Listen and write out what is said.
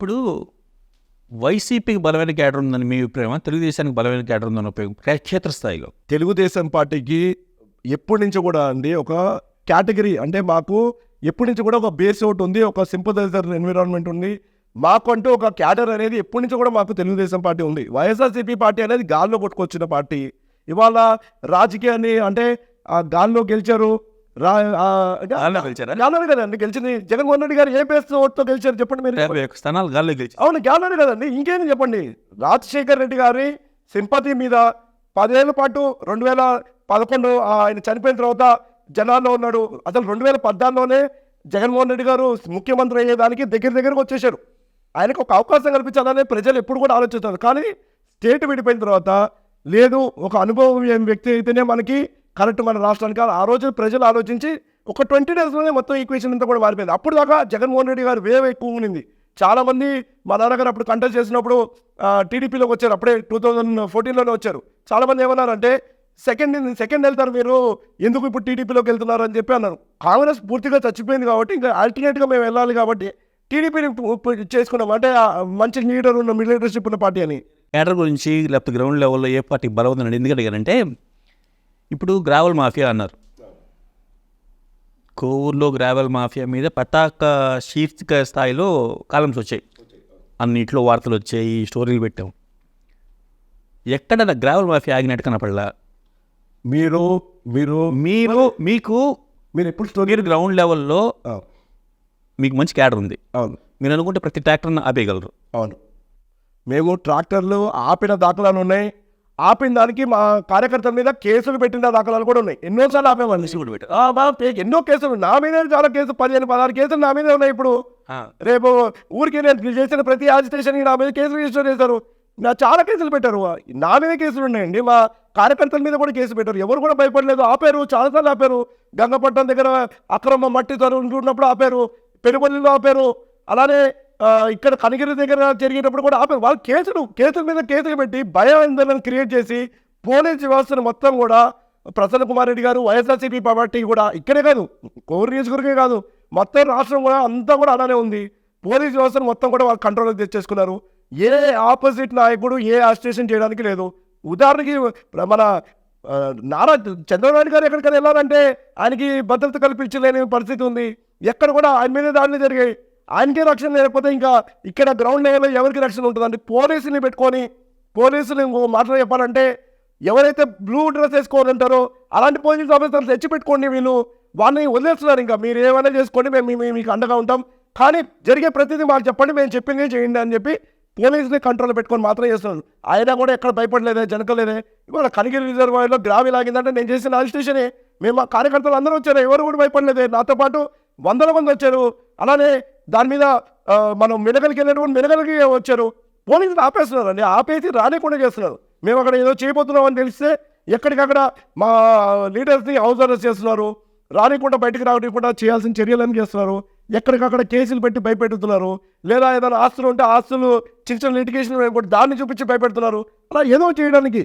ఇప్పుడు వైసీపీకి బలమైన క్యాడర్ ఉందని మీ అభిప్రాయం తెలుగుదేశానికి బలమైన క్యాడర్ ఉందని ఉపయోగం క్షేత్రస్థాయిలో. తెలుగుదేశం పార్టీకి ఎప్పటి నుంచి కూడా అండి ఒక కేటగిరీ అంటే మాకు ఎప్పటి నుంచి కూడా ఒక బేస్ అవుట్ ఉంది ఒక సింపదైజర్ ఎన్విరాన్మెంట్ ఉంది. మాకు అంటూ ఒక క్యాడర్ అనేది ఎప్పటి నుంచి కూడా మాకు తెలుగుదేశం పార్టీ ఉంది. వైఎస్ఆర్సీపీ పార్టీ అనేది గాల్లో కొట్టుకొచ్చిన పార్టీ. ఇవాళ రాజకీయాన్ని అంటే ఆ గాల్లో గెలిచారు రా గెలిచారా? కదండి గెలిచింది. జగన్మోహన్ రెడ్డి గారు ఏ బేస్ ఓట్తో గెలిచారు చెప్పండి మీరు? యాభై ఒక్క స్థానాలు గాల్లో గెలిచి అవును గ్యాలరీ కదండి. ఇంకేం చెప్పండి? రాజశేఖర్ రెడ్డి గారి సింపతి మీద పదేళ్ళ పాటు రెండు వేల పదకొండు ఆయన చనిపోయిన తర్వాత జనాల్లో ఉన్నాడు. అసలు రెండు వేల పద్నాలుగులోనే జగన్మోహన్ రెడ్డి గారు ముఖ్యమంత్రి అయ్యేదానికి దగ్గర దగ్గరకు వచ్చేసారు ఆయనకు ఒక అవకాశం కల్పించాలని ప్రజలు ఎప్పుడు కూడా ఆలోచిస్తారు. కానీ స్టేట్ విడిపోయిన తర్వాత లేదు ఒక అనుభవం వ్యక్తి అయితేనే మనకి కరెక్ట్ మన రాష్ట్రానికి ఆ రోజు ప్రజలు ఆలోచించి ఒక ట్వంటీ డేస్లోనే మొత్తం ఈక్వేషన్ అంతా కూడా మారిపోయింది. అప్పుడు దాకా జగన్మోహన్ రెడ్డి గారు వేవ్ ఎక్కువ ఉన్నింది చాలామంది మా నాన్నగారు అప్పుడు కంటెస్ట్ చేసినప్పుడు టీడీపీలోకి వచ్చారు. అప్పుడే టూ థౌజండ్ ఫోర్టీన్లోనే వచ్చారు. చాలామంది ఏమన్నారంటే సెకండ్ సెకండ్ వెళ్తారు మీరు. ఎందుకు ఇప్పుడు టీడీపీలోకి వెళ్తున్నారు? అని చెప్పి అన్నారు. కాంగ్రెస్ పూర్తిగా చచ్చిపోయింది కాబట్టి ఇంకా అల్టర్నేట్గా మేము వెళ్ళాలి కాబట్టి టీడీపీని చేసుకున్నాం. అంటే మంచి లీడర్ ఉన్న లీడర్షిప్ ఉన్న పార్టీ అని. క్యాడర్ గురించి లేకపోతే గ్రౌండ్ లెవెల్లో ఏ పార్టీ బలం ఉందని ఎందుకంటే అడిగారంటే ఇప్పుడు గ్రావెల్ మాఫియా అన్నారు. కోవూరులో గ్రావెల్ మాఫియా మీద పతాక శీర్షిక స్థాయిలో కాలమ్స్ వచ్చాయి. అన్నిట్లో వార్తలు వచ్చాయి స్టోరీలు పెట్టాం. ఎక్కడ గ్రావెల్ మాఫియా ఆగినట్టు కనపడలా? మీరు మీరు మీరు మీకు మీరు ఎప్పుడు స్టోరీ గ్రౌండ్ లెవెల్లో మీకు మంచి క్యాడర్ ఉంది. అవును. మీరు అనుకుంటే ప్రతి ట్రాక్టర్ని ఆపేయగలరు. అవును. మేము ట్రాక్టర్లు ఆపిన దాఖలాలు ఉన్నాయి. ఆపిన దానికి మా కార్యకర్తల మీద కేసులు పెట్టిన దాఖలాలు కూడా ఉన్నాయి. ఎన్నోసార్లు ఆపేవాళ్ళు కూడా పెట్టారు. ఎన్నో కేసులు నా మీద చాలా కేసులు పదిహేను పదహారు కేసులు నా మీదే ఉన్నాయి ఇప్పుడు. రేపు ఊరికి నేను చేసిన ప్రతి యాజిటేషన్కి నా మీద కేసులు రిజిస్టర్ చేశారు. నా చాలా కేసులు పెట్టారు. నా మీద కేసులు ఉన్నాయండి. మా కార్యకర్తల మీద కూడా కేసు పెట్టారు. ఎవరు కూడా భయపడలేదు. ఆపారు. చాలాసార్లు ఆపారు. గంగపట్నం దగ్గర అక్రమ మట్టి తరుణప్పుడు ఆపారు. పెనుపల్లిలో ఆపారు. అలానే ఇక్కడ కనిగిరి దగ్గర జరిగేటప్పుడు కూడా ఆపారు. వాళ్ళు కేసులు కేసుల మీద కేసులు పెట్టి భయం క్రియేట్ చేసి పోలీస్ వ్యవస్థను మొత్తం కూడా ప్రసన్న కుమార్ రెడ్డి గారు వైఎస్ఆర్సీపీ పార్టీ కూడా ఇక్కడే కాదు కోరి నియోజకవర్గమే కాదు మొత్తం రాష్ట్రం కూడా అంతా కూడా అలానే ఉంది. పోలీస్ వ్యవస్థను మొత్తం కూడా వాళ్ళు కంట్రోల్ తెచ్చేసుకున్నారు. ఏ ఆపోజిట్ నాయకుడు ఏ అజిటేషన్ చేయడానికి లేదు. ఉదాహరణకి మన నారా చంద్రబాబు గారు ఎక్కడికైనా వెళ్ళాలంటే ఆయనకి భద్రత కల్పించలేని పరిస్థితి ఉంది. ఎక్కడ కూడా ఆయన మీద దాడులు జరిగాయి. ఆయనకే రక్షణ లేకపోతే ఇంకా ఇక్కడ గ్రౌండ్ లెవెల్లో ఎవరికి రక్షణ ఉంటుందండి పోలీసుని పెట్టుకొని పోలీసులు ఇంకో మాటలు చెప్పాలంటే ఎవరైతే బ్లూ డ్రెస్ వేసుకోని ఉంటారో అలాంటి పోలీస్ ఆఫీసర్లు తెచ్చి పెట్టుకోండి వీళ్ళు. వాళ్ళని వదిలేస్తున్నారు ఇంకా. మీరు ఏమైనా చేసుకోండి మేము మీకు అండగా ఉంటాం. కానీ జరిగే ప్రతిదీ మాకు చెప్పండి మేము చెప్పింది చేయండి అని చెప్పి పోలీసుని కంట్రోల్ పెట్టుకొని మాత్రం చేస్తున్నారు. ఆయన కూడా ఎక్కడ భయపడలేదే జనకలేదే? ఇవాళ కనిగిరి రిజర్వాయర్లో గ్రావి లాగిందంటే నేను చేసిన అజిస్టేషనే మేము మా కార్యకర్తలు అందరూ వచ్చారు ఎవరు కూడా భయపడలేదే? నాతో పాటు వందల మంది వచ్చారు. అలానే దాని మీద మనం మినగలికి వెళ్ళినప్పుడు మినగలికి వచ్చారు. పోలీసులు ఆపేస్తున్నారండి. ఆపేసి రానికుండా చేస్తున్నారు. మేము అక్కడ ఏదో చేయబోతున్నాం అని తెలిస్తే ఎక్కడికక్కడ మా లీడర్స్ని హౌస్ అరెస్ట్ చేస్తున్నారు. రానికుండా బయటకు రానికుండా చేయాల్సిన చర్యలను చేస్తున్నారు. ఎక్కడికక్కడ కేసులు పెట్టి భయపెడుతున్నారు. లేదా ఏదైనా ఆస్తులు ఉంటే ఆస్తులు చిన్న చిన్న లిటిగేషన్ దాన్ని చూపించి భయపెడుతున్నారు. అలా ఏదో చేయడానికి.